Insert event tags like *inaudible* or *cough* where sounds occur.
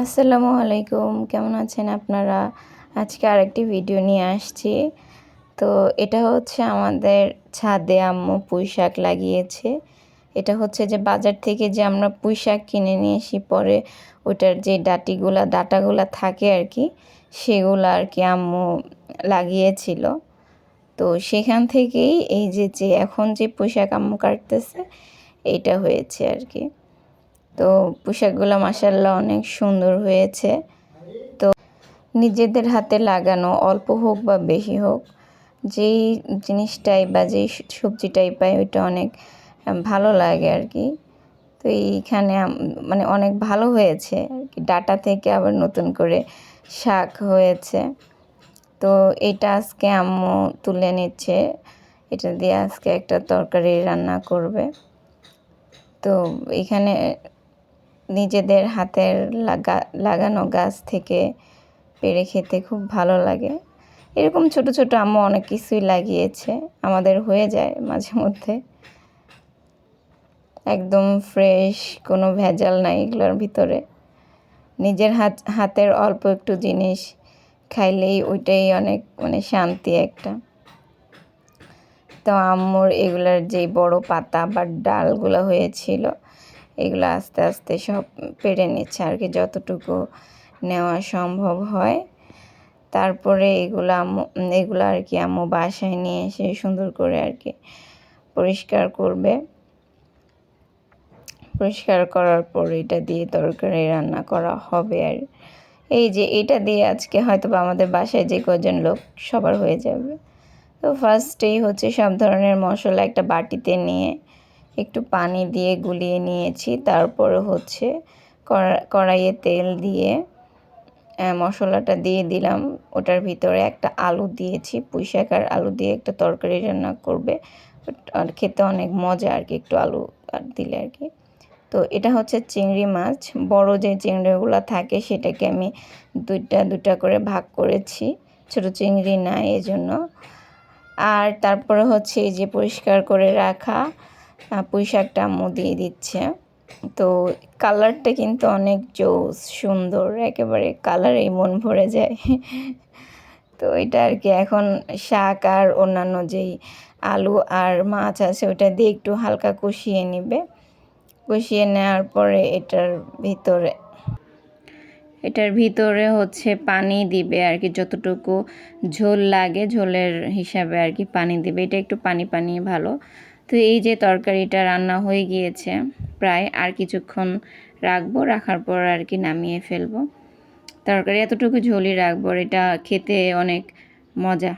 আসসালামু আলাইকুম। কেমন আছেন আপনারা? আজকে আরেকটি ভিডিও নিয়ে আসছি। তো এটা হচ্ছে আমাদের ছাদে আম্মু পুঁই শাক লাগিয়েছে। এটা হচ্ছে যে বাজার থেকে যে আমরা পুঁই শাক কিনে নিয়ে এসি পরে ওটার যে ডাটিগুলা, ডাটাগুলা থাকে আর কি সেগুলো আর কি আম্মু লাগিয়েছিল। তো সেখান থেকেই এই যে যে এখন যে পুঁই শাক আম্মু কাটতেছে এটা হয়েছে আর কি তো পোশাকগুলো মাসাল্লাহ অনেক সুন্দর হয়েছে। তো নিজেদের হাতে লাগানো, অল্প হোক বা বেশি হোক, যেই জিনিসটাই বা যেই সবজিটাই পাই ওইটা অনেক ভালো লাগে আর কি তো এইখানে মানে অনেক ভালো হয়েছে আর কি ডাটা থেকে আবার নতুন করে শাক হয়েছে। তো এটা আজকে আম্মু তুলে নিচ্ছে। এটা দিয়ে আজকে একটা তরকারি রান্না করবে। তো এখানে নিজেদের হাতের লাগা, লাগানো গাছ থেকে পেরে খেতে খুব ভালো লাগে। এরকম ছোট ছোট আম্মু অনেক কিছুই লাগিয়েছে, আমাদের হয়ে যায় মাঝে মধ্যে। একদম ফ্রেশ, কোনো ভেজাল নাই এগুলোর ভিতরে। নিজের হাত, হাতের অল্প একটু জিনিস খাইলেই ওইটাই অনেক মানে শান্তি একটা। তো আম্মুর এগুলার যে বড় পাতা বা ডালগুলো হয়েছিল এগুলো আস্তে আস্তে সব পেরে নিচ্ছে আর কি, যতটুকু নেওয়া সম্ভব হয়। তারপরে এগুলো এগুলো আর কি আম্মু বাসায় নিয়ে এসে সুন্দর করে আর কি পরিষ্কার করবে। পরিষ্কার করার পর এটা দিয়ে তরকারি রান্না করা হবে আর এই যে এটা দিয়ে আজকে হয়তো বা আমাদের বাসায় যে কজন লোক সবার হয়ে যাবে। তো ফার্স্টেই হচ্ছে সব ধরনের মশলা একটা বাটিতে নিয়ে একটু পানি দিয়ে গুলিয়ে নিয়েছি। তারপরে হচ্ছে কড়াইয়ে তেল দিয়ে মশলাটা দিয়ে দিলাম। ওটার ভিতরে একটা আলু দিয়েছি, পুঁই শাক আর আলু দিয়ে একটা তরকারি রান্না করবে। আর খেতে অনেক মজা আর কি, একটু আলু আর দিলে আর কি। তো এটা হচ্ছে চিংড়ি মাছ। বড় যে চিংড়িগুলো থাকে সেটাকে আমি দুইটা দুটা করে ভাগ করেছি। ছোট চিংড়ি না এই জন্য আর তারপরে হচ্ছে এই যে পরিষ্কার করে রাখা পুঁই শাকটা আম্মু দিয়ে দিচ্ছে। তো কালারটা কিন্তু অনেক জোস, সুন্দর, একেবারে কালারেই মন ভরে যায়। *laughs* তো এটা আর কি, এখন শাক আর অন্যান্য যেই আলু আর মাছ আছে ওটা দিয়ে একটু হালকা কষিয়ে নিবে। কষিয়ে নেওয়ার পরে এটার ভিতরে এটার ভিতরে হচ্ছে পানি দিবে আর কি, যতটুকু ঝোল লাগে ঝোলের হিসাবে আর কি পানি দিবে। এটা একটু পানি পানি ভালো। তো এই যে তরকারিটা রান্না হয়ে গিয়েছে, প্রায় আর কিছুক্ষণ রাখব, রাখার পর আর কি নামিয়ে ফেলব। তরকারি এতটুকু ঝোলই রাখব এটা খেতে অনেক মজা।